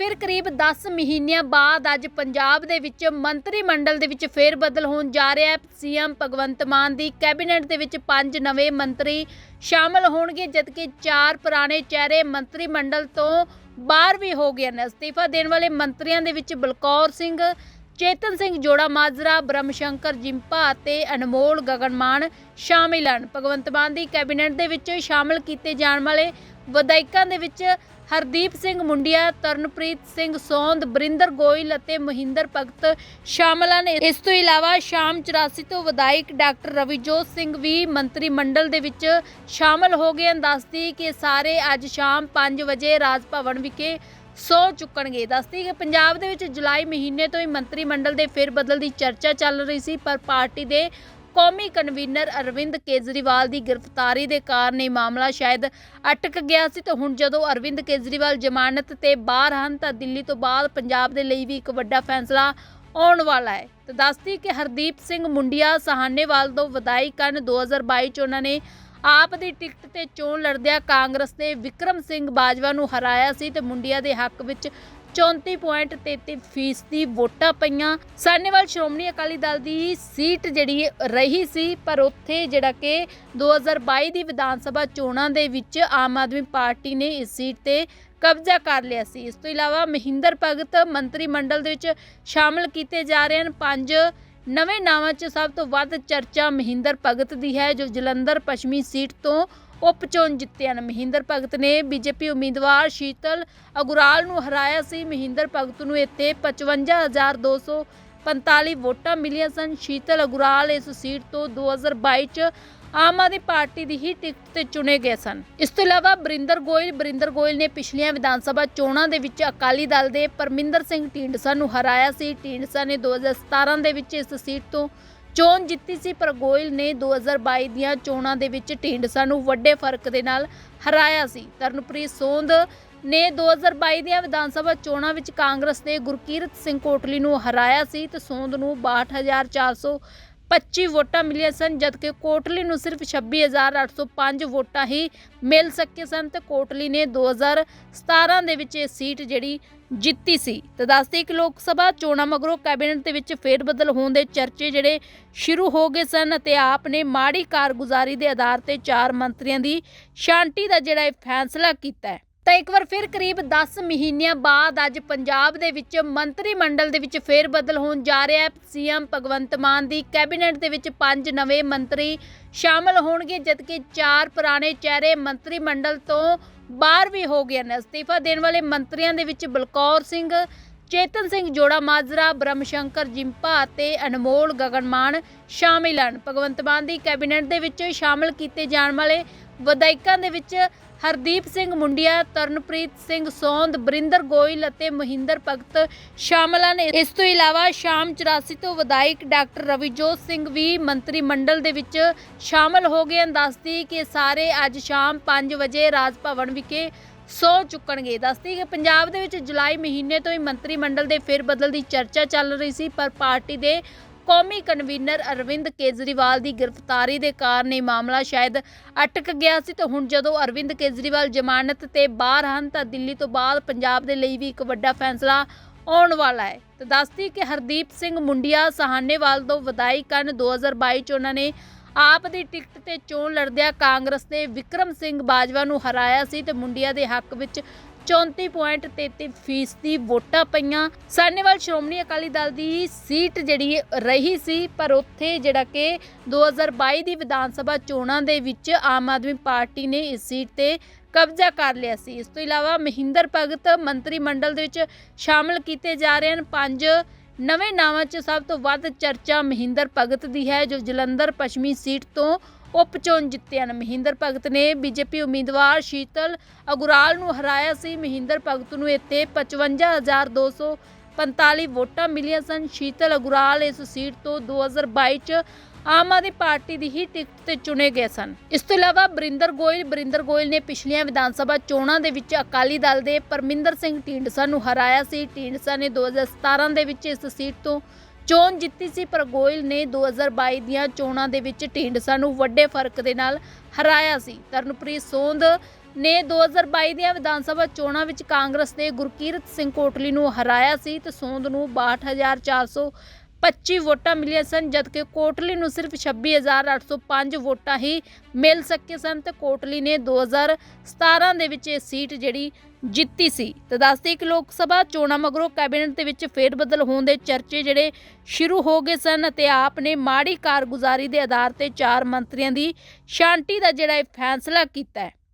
ਫਿਰ ਕਰੀਬ 10 ਮਹੀਨਿਆਂ ਬਾਅਦ ਅੱਜ ਪੰਜਾਬ ਦੇ ਵਿੱਚ ਮੰਤਰੀ ਮੰਡਲ ਦੇ ਵਿੱਚ ਫੇਰ ਬਦਲ ਹੋਣ ਜਾ ਰਿਹਾ ਹੈ। ਸੀਐਮ ਭਗਵੰਤ ਮਾਨ ਦੀ ਕੈਬਨਿਟ ਦੇ ਵਿੱਚ ਪੰਜ ਨਵੇਂ ਮੰਤਰੀ ਸ਼ਾਮਲ ਹੋਣਗੇ, ਜਦਕਿ ਚਾਰ ਪੁਰਾਣੇ ਚਿਹਰੇ ਮੰਤਰੀ ਮੰਡਲ ਤੋਂ ਬਾਹਰ ਵੀ ਹੋ ਗਏ ਨੇ। ਅਸਤੀਫਾ ਦੇਣ ਵਾਲੇ ਮੰਤਰੀਆਂ ਦੇ ਵਿੱਚ ਬਲਕੌਰ ਸਿੰਘ, ਚੇਤਨ ਸਿੰਘ ਜੋੜਾ ਮਾਜਰਾ ਬ੍ਰਹਮ ਸ਼ੰਕਰ ਜਿੰਪਾ ਅਤੇ ਅਨਮੋਲ ਗਗਨਮਾਨ ਸ਼ਾਮਿਲ ਹਨ। ਭਗਵੰਤ ਮਾਨ ਦੀ ਕੈਬਨਿਟ ਦੇ ਵਿੱਚ ਸ਼ਾਮਲ ਕੀਤੇ ਜਾਣ ਵਾਲੇ ਵਿਧਾਇਕਾਂ ਦੇ ਵਿੱਚ ਹਰਦੀਪ ਸਿੰਘ ਮੁੰਡਿਆ, ਤਰਨਪ੍ਰੀਤ ਸਿੰਘ ਸੋਂਦ, ਬਰਿੰਦਰ ਗੋਇਲ ਅਤੇ ਮਹਿੰਦਰ ਭਗਤ ਸ਼ਾਮਲ ਹਨ। ਇਸ ਤੋਂ ਇਲਾਵਾ ਸ਼ਾਮ 84 ਤੋਂ ਵਿਧਾਇਕ ਡਾਕਟਰ ਰਵਿਜੋਤ ਸਿੰਘ ਵੀ ਮੰਤਰੀ ਮੰਡਲ ਦੇ ਵਿੱਚ ਸ਼ਾਮਲ ਹੋ ਗਏ ਹਨ। ਦੱਸਦੀ ਕਿ ਸਾਰੇ ਅੱਜ ਸ਼ਾਮ 5 ਵਜੇ ਰਾਜ ਭਵਨ ਵਿਖੇ ਸੋ ਚੁੱਕਣਗੇ। ਦੱਸਦੀ ਕਿ ਪੰਜਾਬ ਦੇ ਵਿੱਚ ਜੁਲਾਈ ਮਹੀਨੇ ਤੋਂ ਹੀ ਮੰਤਰੀ ਮੰਡਲ ਦੇ ਫੇਰ ਬਦਲ ਦੀ ਚਰਚਾ ਚੱਲ ਰਹੀ ਸੀ, ਪਰ ਪਾਰਟੀ ਦੇ ਕੌਮੀ ਕਨਵੀਨਰ ਅਰਵਿੰਦ ਕੇਜਰੀਵਾਲ ਦੀ ਗ੍ਰਿਫਤਾਰੀ ਦੇ ਕਾਰਨ ਇਹ ਮਾਮਲਾ ਸ਼ਾਇਦ ਅਟਕ ਗਿਆ ਸੀ ਤੇ ਹੁਣ ਜਦੋਂ ਅਰਵਿੰਦ ਕੇਜਰੀਵਾਲ ਜ਼ਮਾਨਤ ਤੇ ਬਾਹਰ ਹਨ ਤਾਂ ਦਿੱਲੀ ਤੋਂ ਬਾਅਦ ਪੰਜਾਬ ਦੇ ਲਈ ਵੀ ਇੱਕ ਵੱਡਾ ਫੈਸਲਾ ਆਉਣ ਵਾਲਾ ਹੈ। ਤੇ ਦੱਸਦੀ ਕਿ ਹਰਦੀਪ ਸਿੰਘ ਮੁੰਡਿਆ ਸਹਾਨੇਵਾਲ ਤੋਂ ਵਿਧਾਇਕ ਹਨ 2022 ਚ ਉਹਨਾਂ ਨੇ ਆਪ ਦੀ ਟਿਕਟ ਤੇ ਚੋਣ ਲੜਦਿਆਂ ਕਾਂਗਰਸ ਦੇ ਵਿਕਰਮ ਸਿੰਘ ਬਾਜਵਾ ਨੂੰ ਹਰਾਇਆ ਸੀ ਤੇ ਮੁੰਡਿਆ ਦੇ ਹੱਕ ਵਿੱਚ 34.33 ਫੀਸਦੀ ਵੋਟਾਂ ਪਈਆਂ। ਸਾਨੇਵਾਲ ਸ਼੍ਰੋਮਣੀ ਅਕਾਲੀ ਦਲ ਦੀ ਸੀਟ ਜਿਹੜੀ ਰਹੀ ਸੀ, ਪਰ ਉੱਥੇ ਜਿਹੜਾ ਕਿ 2022 ਦੀ ਵਿਧਾਨ ਸਭਾ ਚੋਣਾਂ ਦੇ ਵਿੱਚ ਆਮ ਆਦਮੀ ਪਾਰਟੀ ਨੇ ਇਸ ਸੀਟ ਤੇ ਕਬਜ਼ਾ ਕਰ ਲਿਆ ਸੀ। ਇਸ ਤੋਂ ਇਲਾਵਾ ਮਹਿੰਦਰ ਭਗਤ ਮੰਤਰੀ ਮੰਡਲ ਦੇ ਵਿੱਚ ਸ਼ਾਮਲ ਕੀਤੇ ਜਾ ਰਹੇ ਹਨ। ਪੰਜ ਨਵੇਂ ਨਾਵਾਂ 'ਚ ਸਭ ਤੋਂ ਵੱਧ ਚਰਚਾ ਮਹਿੰਦਰ ਭਗਤ ਦੀ ਹੈ, ਜੋ ਜਲੰਧਰ ਪੱਛਮੀ ਸੀਟ ਤੋਂ ਉਪ ਚੋਣ ਜਿੱਤੇ ਹਨ। ਮਹਿੰਦਰ ਭਗਤ ਨੇ ਬੀਜੇਪੀ ਉਮੀਦਵਾਰ ਸ਼ੀਤਲ ਅਗੁਰਾਲ ਨੂੰ ਹਰਾਇਆ ਸੀ। ਮਹਿੰਦਰ ਭਗਤ ਨੂੰ ਇੱਥੇ 55245 ਵੋਟਾਂ ਮਿਲੀਆਂ ਸਨ। ਸ਼ੀਤਲ ਅਗੁਰਾਲ ਇਸ ਸੀਟ ਤੋਂ 2022 ਚ ਆਮ ਆਦਮੀ ਪਾਰਟੀ ਦੀ ਹੀ ਟਿਕਟ ਤੇ ਚੁਣੇ ਗਏ ਸਨ। ਇਸ ਤੋਂ ਇਲਾਵਾ ਬਰਿੰਦਰ ਗੋਇਲ ਬਰਿੰਦਰ ਗੋਇਲ ਨੇ ਪਿਛਲੀਆਂ ਵਿਧਾਨ ਸਭਾ ਚੋਣਾਂ ਦੇ ਵਿੱਚ ਅਕਾਲੀ ਦਲ ਦੇ ਪਰਮਿੰਦਰ ਸਿੰਘ ਢੀਂਡਸਾ ਨੂੰ ਹਰਾਇਆ ਸੀ। ਢੀਂਡਸਾ ਨੇ 2017 ਦੇ ਵਿੱਚ ਇਸ ਸੀਟ ਤੋਂ ਚੋਣ ਜਿੱਤੀ ਸੀ, ਪਰ ਗੋਇਲ ਨੇ 2022 ਦੀਆਂ ਚੋਣਾਂ ਦੇ ਵਿੱਚ ਢੀਂਡਸਾ ਨੂੰ ਵੱਡੇ ਫ਼ਰਕ ਦੇ ਨਾਲ ਹਰਾਇਆ ਸੀ। ਤਰਨਪ੍ਰੀਤ ਸੋਂਦ ਨੇ 2022 ਦੀਆਂ ਵਿਧਾਨ ਸਭਾ ਚੋਣਾਂ ਵਿੱਚ ਕਾਂਗਰਸ ਦੇ ਗੁਰਕੀਰਤ ਸਿੰਘ ਕੋਟਲੀ ਨੂੰ ਹਰਾਇਆ ਸੀ ਤੇ ਸੋਂਦ ਨੂੰ 62425 ਵੋਟਾਂ ਮਿਲੀਆਂ ਸਨ, ਜਦਕਿ ਕੋਟਲੀ ਨੂੰ ਸਿਰਫ 26805 ਵੋਟਾਂ ਹੀ ਮਿਲ ਸਕੀਆਂ ਸਨ ਤੇ ਕੋਟਲੀ ਨੇ 2017 ਦੇ ਵਿੱਚ ਇਹ ਸੀਟ ਜਿਹੜੀ ਜਿੱਤੀ ਸੀ। ਤੇ ਦੱਸਦੇ ਕਿ ਲੋਕ ਸਭਾ ਚੋਣਾਂ ਮਗਰੋਂ ਕੈਬਨਿਟ ਦੇ ਵਿੱਚ ਫੇਰ ਬਦਲ ਹੋਣ ਦੇ ਚਰਚੇ ਜਿਹੜੇ ਸ਼ੁਰੂ ਹੋ ਗਏ ਸਨ ਅਤੇ ਆਪ ਨੇ ਮਾੜੀ ਕਾਰਗੁਜ਼ਾਰੀ ਦੇ ਆਧਾਰ ਤੇ ਚਾਰ ਮੰਤਰੀਆਂ ਦੀ ਸ਼ਾਂਤੀ ਦਾ ਜਿਹੜਾ ਇਹ ਫੈਸਲਾ ਕੀਤਾ ਹੈ। ਤਾਂ ਇੱਕ ਵਾਰ ਫਿਰ ਕਰੀਬ 10 ਮਹੀਨਿਆਂ ਬਾਅਦ ਅੱਜ ਪੰਜਾਬ ਦੇ ਵਿੱਚ ਮੰਤਰੀ ਮੰਡਲ ਦੇ ਵਿੱਚ ਫੇਰ ਬਦਲ ਹੋਣ ਜਾ ਰਿਹਾ ਹੈ। ਸੀਐਮ ਭਗਵੰਤ ਮਾਨ ਦੀ ਕੈਬਨਿਟ ਦੇ ਵਿੱਚ ਪੰਜ ਨਵੇਂ ਮੰਤਰੀ ਸ਼ਾਮਲ ਹੋਣਗੇ, ਜਦਕਿ ਚਾਰ ਪੁਰਾਣੇ ਚਿਹਰੇ ਮੰਤਰੀ ਮੰਡਲ ਤੋਂ ਬਾਹਰ ਵੀ ਹੋ ਗਏ ਨੇ ਅਸਤੀਫਾ ਦੇਣ ਵਾਲੇ ਮੰਤਰੀਆਂ ਦੇ ਵਿੱਚ ਬਲਕੌਰ ਸਿੰਘ, ਚੇਤਨ ਸਿੰਘ ਜੋੜਾ ਮਾਜਰਾ ਬ੍ਰਹਮ ਸ਼ੰਕਰ ਜਿੰਪਾ ਅਤੇ ਅਨਮੋਲ ਗਗਨਮਾਨ ਸ਼ਾਮਿਲ ਹਨ। ਭਗਵੰਤ ਮਾਨ ਦੀ ਕੈਬਨਿਟ ਦੇ ਵਿੱਚ ਸ਼ਾਮਿਲ ਕੀਤੇ ਜਾਣ ਵਾਲੇ ਵਿਧਾਇਕਾਂ ਦੇ ਵਿੱਚ ਹਰਦੀਪ ਸਿੰਘ ਮੁੰਡਿਆ, ਤਰਨਪ੍ਰੀਤ ਸਿੰਘ ਸੌਂਦ, ਬਰਿੰਦਰ ਗੋਇਲ ਅਤੇ ਮਹਿੰਦਰ ਭਗਤ ਸ਼ਾਮਲ ਹਨ ਇਸ ਤੋਂ ਇਲਾਵਾ ਸ਼ਾਮ 84 ਤੋਂ ਵਿਧਾਇਕ ਡਾਕਟਰ ਰਵਿਜੋਤ ਸਿੰਘ ਵੀ ਮੰਤਰੀ ਮੰਡਲ ਦੇ ਵਿੱਚ ਸ਼ਾਮਲ ਹੋ ਗਏ ਹਨ। ਦੱਸਦੀ ਕਿ ਸਾਰੇ ਅੱਜ ਸ਼ਾਮ 5 ਵਜੇ ਰਾਜ ਭਵਨ ਵਿਖੇ ਸੋ ਚੁੱਕਣਗੇ। ਦੱਸਦੀ ਕਿ ਪੰਜਾਬ ਦੇ ਵਿੱਚ ਜੁਲਾਈ ਮਹੀਨੇ ਤੋਂ ਹੀ ਮੰਤਰੀ ਮੰਡਲ ਦੇ ਫੇਰ ਬਦਲ ਦੀ ਚਰਚਾ ਚੱਲ ਰਹੀ ਸੀ, ਪਰ ਪਾਰਟੀ ਦੇ ਕੌਮੀ ਕਨਵੀਨਰ ਅਰਵਿੰਦ ਕੇਜਰੀਵਾਲ ਦੀ ਗ੍ਰਿਫਤਾਰੀ ਦੇ ਕਾਰਨ ਇਹ ਮਾਮਲਾ ਸ਼ਾਇਦ ਅਟਕ ਗਿਆ ਸੀ ਤੇ ਹੁਣ ਜਦੋਂ ਅਰਵਿੰਦ ਕੇਜਰੀਵਾਲ ਜ਼ਮਾਨਤ ਤੇ ਬਾਹਰ ਹਨ ਤਾਂ ਦਿੱਲੀ ਤੋਂ ਬਾਅਦ ਪੰਜਾਬ ਦੇ ਲਈ ਵੀ ਇੱਕ ਵੱਡਾ ਫੈਸਲਾ ਆਉਣ ਵਾਲਾ ਹੈ। ਤੇ ਦੱਸਦੀ ਕਿ ਹਰਦੀਪ ਸਿੰਘ ਮੁੰਡਿਆ ਸਹਾਨੇਵਾਲ ਤੋਂ ਵਿਧਾਇਕ ਹਨ 2022 ਚ ਉਹਨਾਂ ਨੇ ਆਪ ਦੀ ਟਿਕਟ ਤੇ ਚੋਣ ਲੜਦਿਆਂ ਕਾਂਗਰਸ ਦੇ ਵਿਕਰਮ ਸਿੰਘ ਬਾਜਵਾ ਨੂੰ ਹਰਾਇਆ ਸੀ ਤੇ ਮੁੰਡਿਆ ਦੇ ਹੱਕ ਵਿੱਚ 34.33 ਫੀਸਦੀ ਵੋਟਾਂ ਪਈਆਂ। ਸਾਨੇਵਾਲ ਸ਼੍ਰੋਮਣੀ ਅਕਾਲੀ ਦਲ ਦੀ ਸੀਟ ਜਿਹੜੀ ਰਹੀ ਸੀ, ਪਰ ਉੱਥੇ ਜਿਹੜਾ ਕਿ 2022 ਦੀ ਵਿਧਾਨ ਸਭਾ ਚੋਣਾਂ ਦੇ ਵਿੱਚ ਆਮ ਆਦਮੀ ਪਾਰਟੀ ਨੇ ਇਸ ਸੀਟ ਤੇ ਕਬਜ਼ਾ ਕਰ ਲਿਆ ਸੀ। ਇਸ ਤੋਂ ਇਲਾਵਾ ਮਹਿੰਦਰ ਭਗਤ ਮੰਤਰੀ ਮੰਡਲ ਦੇ ਵਿੱਚ ਸ਼ਾਮਲ ਕੀਤੇ ਜਾ ਰਹੇ ਹਨ। ਪੰਜ ਨਵੇਂ ਨਾਵਾਂ 'ਚ ਸਭ ਤੋਂ ਵੱਧ ਚਰਚਾ ਮਹਿੰਦਰ ਭਗਤ ਦੀ ਹੈ, ਜੋ ਜਲੰਧਰ ਪੱਛਮੀ ਸੀਟ ਤੋਂ ਉਪ ਚੋਣ ਜਿੱਤੇ ਹਨ ਮਹਿੰਦਰ ਭਗਤ ਨੇ ਬੀਜੇਪੀ ਉਮੀਦਵਾਰ ਸ਼ੀਤਲ ਅਗੁਰਾਲ ਨੂੰ ਹਰਾਇਆ ਸੀ। ਮਹਿੰਦਰ ਭਗਤ ਨੂੰ ਇੱਥੇ 55245 ਵੋਟਾਂ ਮਿਲੀਆਂ ਸਨ। ਸ਼ੀਤਲ ਅਗੁਰਾਲ ਇਸ ਸੀਟ ਤੋਂ 2022 ਚ ਆਮ ਆਦਮੀ ਪਾਰਟੀ ਦੀ ਹੀ ਟਿਕਟ ਤੇ ਚੁਣੇ ਗਏ ਸਨ। ਇਸ ਤੋਂ ਇਲਾਵਾ ਬਰਿੰਦਰ ਗੋਇਲ ਬਰਿੰਦਰ ਗੋਇਲ ਨੇ ਪਿਛਲੀਆਂ ਵਿਧਾਨ ਸਭਾ ਚੋਣਾਂ ਦੇ ਵਿੱਚ ਅਕਾਲੀ ਦਲ ਦੇ ਪਰਮਿੰਦਰ ਸਿੰਘ ਢੀਂਡਸਾ ਨੂੰ ਹਰਾਇਆ ਸੀ। ਢੀਂਡਸਾ ਨੇ 2017 ਦੇ ਵਿੱਚ ਇਸ ਸੀਟ ਤੋਂ ਚੋਣ ਜਿੱਤੀ ਸੀ, ਪਰ ਗੋਇਲ ਨੇ 2022 ਦੀਆਂ ਚੋਣਾਂ ਦੇ ਵਿੱਚ ਢੀਂਡਸਾ ਨੂੰ ਵੱਡੇ ਫ਼ਰਕ ਦੇ ਨਾਲ ਹਰਾਇਆ ਸੀ। ਤਰਨਪ੍ਰੀਤ ਸੋਂਦ ਨੇ 2022 ਦੀਆਂ ਵਿਧਾਨ ਸਭਾ ਚੋਣਾਂ ਵਿੱਚ ਕਾਂਗਰਸ ਦੇ ਗੁਰਕੀਰਤ ਸਿੰਘ ਕੋਟਲੀ ਨੂੰ ਹਰਾਇਆ ਸੀ ਤੇ ਸੋਂਦ ਨੂੰ 62425 ਵੋਟਾਂ ਮਿਲੀਆਂ ਸਨ, ਜਦਕਿ ਕੋਟਲੀ ਨੂੰ ਸਿਰਫ 26805 ਵੋਟਾਂ ਹੀ ਮਿਲ ਸਕੇ ਸਨ ਤੇ ਕੋਟਲੀ ਨੇ 2017 ਦੇ ਵਿੱਚ ਇਹ ਸੀਟ ਜਿਹੜੀ ਜਿੱਤੀ ਸੀ। ਤੇ ਦੱਸਦੇ ਕਿ ਲੋਕ ਸਭਾ ਚੋਣਾਂ ਮਗਰੋਂ ਕੈਬਨਿਟ ਦੇ ਵਿੱਚ ਫੇਰਬਦਲ ਹੋਣ ਦੇ ਚਰਚੇ ਜਿਹੜੇ ਸ਼ੁਰੂ ਹੋ ਗਏ ਸਨ ਅਤੇ ਆਪ ਨੇ ਮਾੜੀ ਕਾਰਗੁਜ਼ਾਰੀ ਦੇ ਆਧਾਰ ਤੇ ਚਾਰ ਮੰਤਰੀਆਂ ਦੀ ਸ਼ਾਂਤੀ ਦਾ ਜਿਹੜਾ ਇਹ ਫੈਸਲਾ ਕੀਤਾ ਹੈ।